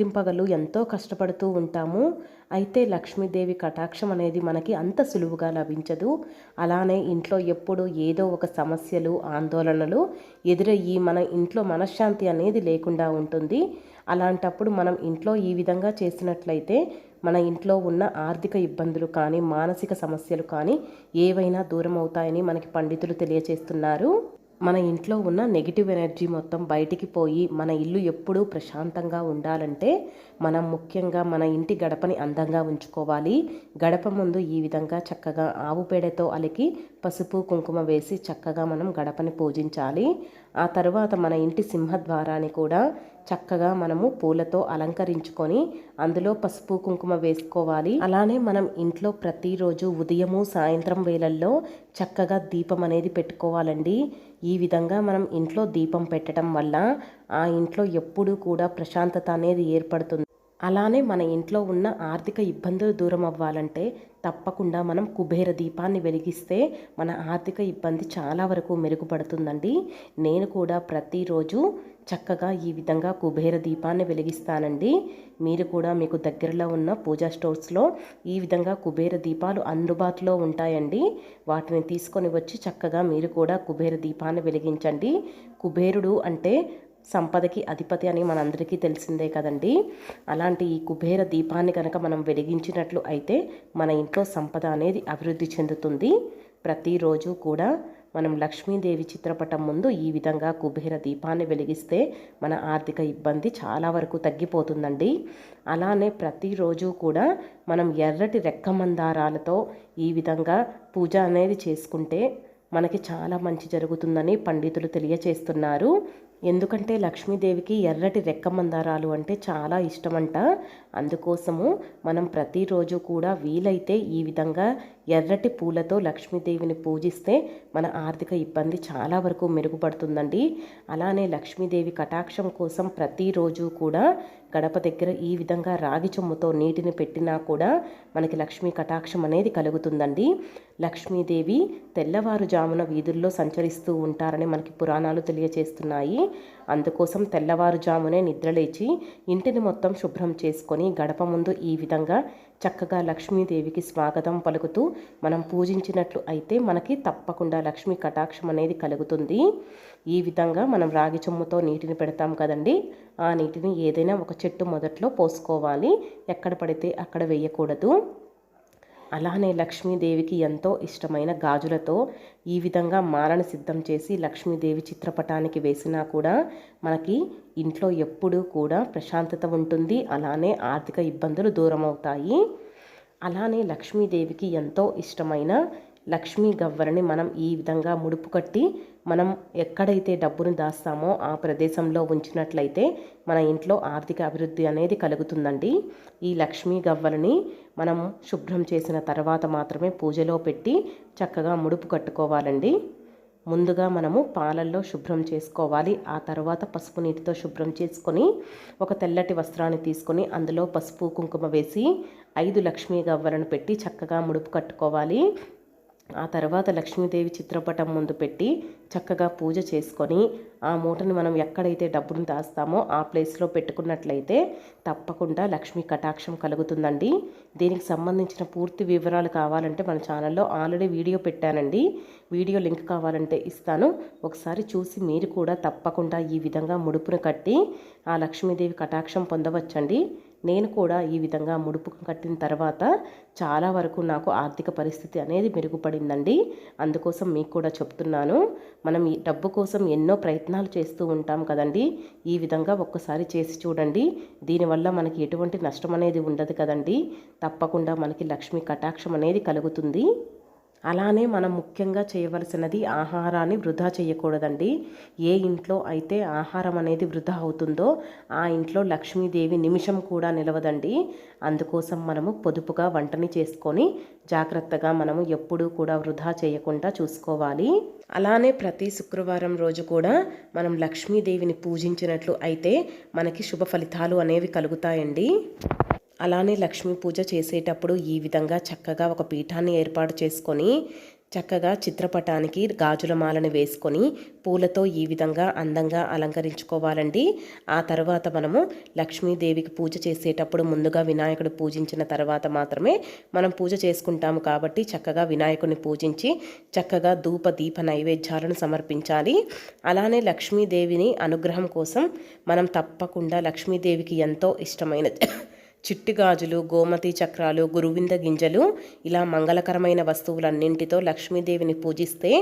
రాత్రింపగలు ఎంతో కష్టపడుతూ ఉంటాము. అయితే లక్ష్మీదేవి కటాక్షం అనేది మనకి అంత సులువుగా లభించదు. అలానే ఇంట్లో ఎప్పుడు ఏదో ఒక సమస్యలు ఆందోళనలు ఎదురయ్యి మన ఇంట్లో మనశ్శాంతి అనేది లేకుండా ఉంటుంది. అలాంటప్పుడు మనం ఇంట్లో ఈ విధంగా చేసినట్లయితే మన ఇంట్లో ఉన్న ఆర్థిక ఇబ్బందులు కానీ మానసిక సమస్యలు కానీ ఏవైనా దూరం అవుతాయని మనకి పండితులు తెలియచేస్తున్నారు. మన ఇంట్లో ఉన్న నెగిటివ్ ఎనర్జీ మొత్తం బయటికి పోయి మన ఇల్లు ఎప్పుడూ ప్రశాంతంగా ఉండాలంటే మనం ముఖ్యంగా మన ఇంటి గడపని అందంగా ఉంచుకోవాలి. గడప ముందు ఈ విధంగా చక్కగా ఆవు పేడతో అలికి పసుపు కుంకుమ వేసి చక్కగా మనం గడపని పూజించాలి. ఆ తర్వాత మన ఇంటి సింహద్వారాన్ని కూడా చక్కగా మనము పూలతో అలంకరించుకొని అందులో పసుపు కుంకుమ వేసుకోవాలి. అలానే మనం ఇంట్లో ప్రతిరోజు ఉదయము సాయంత్రం వేళల్లో చక్కగా దీపం అనేది పెట్టుకోవాలండి. ఈ విధంగా మనం ఇంట్లో దీపం పెట్టడం వల్ల ఆ ఇంట్లో ఎప్పుడూ కూడా ప్రశాంతత అనేది ఏర్పడుతుంది. అలానే మన ఇంట్లో ఉన్న ఆర్థిక ఇబ్బందులు దూరం అవ్వాలంటే తప్పకుండా మనం కుబేర దీపాన్ని వెలిగిస్తే మన ఆర్థిక ఇబ్బంది చాలా వరకు మెరుగుపడుతుందండి. నేను కూడా ప్రతిరోజు చక్కగా ఈ విధంగా కుబేర దీపాన్ని వెలిగిస్తానండి. మీరు కూడా మీకు దగ్గరలో ఉన్న పూజా స్టోర్స్లో ఈ విధంగా కుబేర దీపాలు అందుబాటులో ఉంటాయండి. వాటిని తీసుకొని వచ్చి చక్కగా మీరు కూడా కుబేర దీపాన్ని వెలిగించండి. కుబేరుడు అంటే సంపదకి అధిపతి అని మనందరికీ తెలిసిందే కదండి. అలాంటి ఈ కుబేర దీపాన్ని కనుక మనం వెలిగించినట్లు అయితే మన ఇంట్లో సంపద అనేది అభివృద్ధి చెందుతుంది. ప్రతిరోజు కూడా మనం లక్ష్మీదేవి చిత్రపటం ముందు ఈ విధంగా కుబేర దీపాన్ని వెలిగిస్తే మన ఆర్థిక ఇబ్బంది చాలా వరకు తగ్గిపోతుందండి. అలానే ప్రతిరోజు కూడా మనం ఎర్రటి రెక్క మందారాలతో ఈ విధంగా పూజ అనేది చేసుకుంటే మనకి చాలా మంచి జరుగుతుందని పండితులు తెలియచేస్తున్నారు. ఎందుకంటే లక్ష్మీదేవికి ఎర్రటి రెక్క మందారాలు అంటే చాలా ఇష్టమంట. అందుకోసము మనం ప్రతిరోజు కూడా వీలైతే ఈ విధంగా ఎర్రటి పూలతో లక్ష్మీదేవిని పూజిస్తే మన ఆర్థిక ఇబ్బంది చాలా వరకు మెరుగుపడుతుందండి. అలానే లక్ష్మీదేవి కటాక్షం కోసం ప్రతిరోజు కూడా గడప దగ్గర ఈ విధంగా రాగి చొమ్ముతో నీటిని పెట్టినా కూడా మనకి లక్ష్మీ కటాక్షం అనేది కలుగుతుందండి. లక్ష్మీదేవి తెల్లవారుజామున వీధుల్లో సంచరిస్తూ ఉంటారని మనకి పురాణాలు తెలియజేస్తున్నాయి అందుకోసం తెల్లవారుజామునే నిద్రలేచి ఇంటిని మొత్తం శుభ్రం చేసుకొని గడప ముందు ఈ విధంగా చక్కగా లక్ష్మీదేవికి స్వాగతం పలుకుతూ మనం పూజించినట్లు అయితే మనకి తప్పకుండా లక్ష్మీ కటాక్షం అనేది కలుగుతుంది. ఈ విధంగా మనం రాగి చొమ్ముతో నీటిని పెడతాం కదండి. ఆ నీటిని ఏదైనా ఒక చెట్టు మొదట్లో పోసుకోవాలి. ఎక్కడ పడితే అక్కడ వేయకూడదు. అలానే లక్ష్మీదేవికి ఎంతో ఇష్టమైన గాజులతో ఈ విధంగా మాలను సిద్ధం చేసి లక్ష్మీదేవి చిత్రపటానికి వేసినా కూడా మనకి ఇంట్లో ఎప్పుడూ కూడా ప్రశాంతత ఉంటుంది. అలానే ఆర్థిక ఇబ్బందులు దూరం అవుతాయి అలానే లక్ష్మీదేవికి ఎంతో ఇష్టమైన లక్ష్మీ గవ్వలని మనం ఈ విధంగా ముడుపు కట్టి మనం ఎక్కడైతే డబ్బును దాస్తామో ఆ ప్రదేశంలో ఉంచినట్లయితే మన ఇంట్లో ఆర్థిక అభివృద్ధి అనేది కలుగుతుందండి. ఈ లక్ష్మీ గవ్వలని మనం శుభ్రం చేసిన తర్వాత మాత్రమే పూజలో పెట్టి చక్కగా ముడుపు కట్టుకోవాలండి. ముందుగా మనము పాలల్లో శుభ్రం చేసుకోవాలి. ఆ తర్వాత పసుపు నీటితో శుభ్రం చేసుకొని ఒక తెల్లటి వస్త్రాన్ని తీసుకొని అందులో పసుపు కుంకుమ వేసి ఐదు లక్ష్మీ గవ్వలను పెట్టి చక్కగా ముడుపు కట్టుకోవాలి. ఆ తర్వాత లక్ష్మీదేవి చిత్రపటం ముందు పెట్టి చక్కగా పూజ చేసుకొని ఆ మూటని మనం ఎక్కడైతే డబ్బును దాస్తామో ఆ ప్లేస్లో పెట్టుకున్నట్లయితే తప్పకుండా లక్ష్మీ కటాక్షం కలుగుతుందండి. దీనికి సంబంధించిన పూర్తి వివరాలు కావాలంటే మన ఛానల్లో ఆల్రెడీ వీడియో పెట్టానండి. వీడియో లింక్ కావాలంటే ఇస్తాను. ఒకసారి చూసి మీరు కూడా తప్పకుండా ఈ విధంగా ముడుపును కట్టి ఆ లక్ష్మీదేవి కటాక్షం పొందవచ్చండి. నేను కూడా ఈ విధంగా ముడుపు కట్టిన తర్వాత చాలా వరకు నాకు ఆర్థిక పరిస్థితి అనేది మెరుగుపడిందండి. అందుకోసం మీకు కూడా చెప్తున్నాను. మనం ఈ డబ్బు కోసం ఎన్నో ప్రయత్నాలు చేస్తూ ఉంటాం కదండి. ఈ విధంగా ఒక్కసారి చేసి చూడండి. దీనివల్ల మనకి ఎటువంటి నష్టం అనేది ఉండదు కదండి. తప్పకుండా మనకి లక్ష్మీ కటాక్షం అనేది కలుగుతుంది. అలానే మనం ముఖ్యంగా చేయవలసినది ఆహారాన్ని వృధా చేయకూడదండి. ఏ ఇంట్లో అయితే ఆహారం అనేది వృధా అవుతుందో ఆ ఇంట్లో లక్ష్మీదేవి నిమిషం కూడా నిలవదండి. అందుకోసం మనము పొదుపుగా వంటని చేసుకొని జాగ్రత్తగా మనము ఎప్పుడూ కూడా వృధా చేయకుండా చూసుకోవాలి. అలానే ప్రతి శుక్రవారం రోజు కూడా మనం లక్ష్మీదేవిని పూజించినట్లు అయితే మనకి శుభ ఫలితాలు అనేవి కలుగుతాయండి. అలానే లక్ష్మీ పూజ చేసేటప్పుడు ఈ విధంగా చక్కగా ఒక పీఠాన్ని ఏర్పాటు చేసుకొని చక్కగా చిత్రపటానికి గాజుల మాలను వేసుకొని పూలతో ఈ విధంగా అందంగా అలంకరించుకోవాలండి. ఆ తర్వాత మనము లక్ష్మీదేవికి పూజ చేసేటప్పుడు ముందుగా వినాయకుడు పూజించిన తర్వాత మాత్రమే మనం పూజ చేసుకుంటాము కాబట్టి చక్కగా వినాయకుడిని పూజించి చక్కగా ధూప దీప నైవేద్యాలను సమర్పించాలి. అలానే లక్ష్మీదేవిని అనుగ్రహం కోసం మనం తప్పకుండా లక్ష్మీదేవికి ఎంతో ఇష్టమైన చిట్టి గాజులు గోమతి చక్రాలు గురువింద గింజలు ఇలా మంగళకరమైన వస్తువులన్నింటితో లక్ష్మీదేవిని పూజిస్తే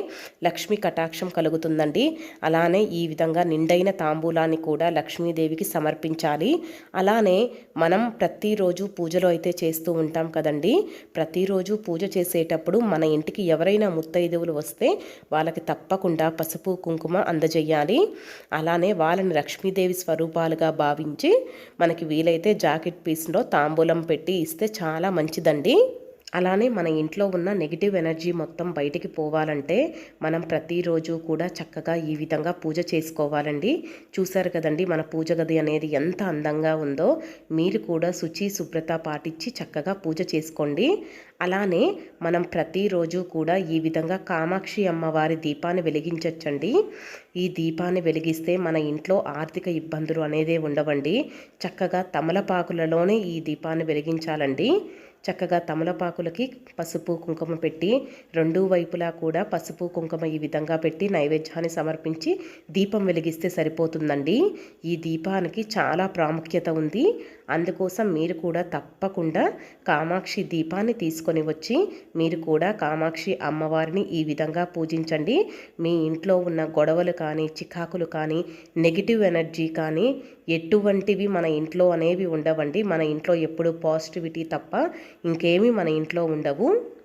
లక్ష్మీ కటాక్షం కలుగుతుందండి. అలానే ఈ విధంగా నిండైన తాంబూలాన్ని కూడా లక్ష్మీదేవికి సమర్పించాలి. అలానే మనం ప్రతిరోజు పూజలు అయితే చేస్తూ ఉంటాం కదండి. ప్రతిరోజు పూజ చేసేటప్పుడు మన ఇంటికి ఎవరైనా ముత్తైదువులు వస్తే వాళ్ళకి తప్పకుండా పసుపు కుంకుమ అందజేయాలి. అలానే వాళ్ళని లక్ష్మీదేవి స్వరూపాలుగా భావించి మనకి వీలైతే జాకెట్ పీస్ బాక్స్లో తాంబూలం పెట్టి ఇస్తే చాలా మంచిదండి. అలానే మన ఇంట్లో ఉన్న నెగిటివ్ ఎనర్జీ మొత్తం బయటికి పోవాలంటే మనం ప్రతిరోజు కూడా చక్కగా ఈ విధంగా పూజ చేసుకోవాలండి. చూశారు కదండి మన పూజ గది అనేది ఎంత అందంగా ఉందో. మీరు కూడా శుచి శుభ్రత పాటించి చక్కగా పూజ చేసుకోండి. అలానే మనం ప్రతిరోజు కూడా ఈ విధంగా కామాక్షి అమ్మవారి దీపాన్ని వెలిగించవచ్చండి ఈ దీపాన్ని వెలిగిస్తే మన ఇంట్లో ఆర్థిక ఇబ్బందులు అనేదే ఉండవండి. చక్కగా తమలపాకులలోనే ఈ దీపాన్ని వెలిగించాలండి. చక్కగా తమలపాకులకి పసుపు కుంకుమ పెట్టి రెండు వైపులా కూడా పసుపు కుంకుమ ఈ విధంగా పెట్టి నైవేద్యాన్ని సమర్పించి దీపం వెలిగిస్తే సరిపోతుందండి. ఈ దీపానికి చాలా ప్రాముఖ్యత ఉంది. అందుకోసం మీరు కూడా తప్పకుండా కామాక్షి దీపాన్ని తీసుకొని వచ్చి మీరు కూడా కామాక్షి అమ్మవారిని ఈ విధంగా పూజించండి. మీ ఇంట్లో ఉన్న గొడవలు కానీ చికాకులు కానీ నెగిటివ్ ఎనర్జీ కానీ ఎటువంటివి మన ఇంట్లో అనేవి ఉండవండి. మన ఇంట్లో ఎప్పుడు పాజిటివిటీ తప్ప ఇంకేమీ మన ఇంట్లో ఉండవు.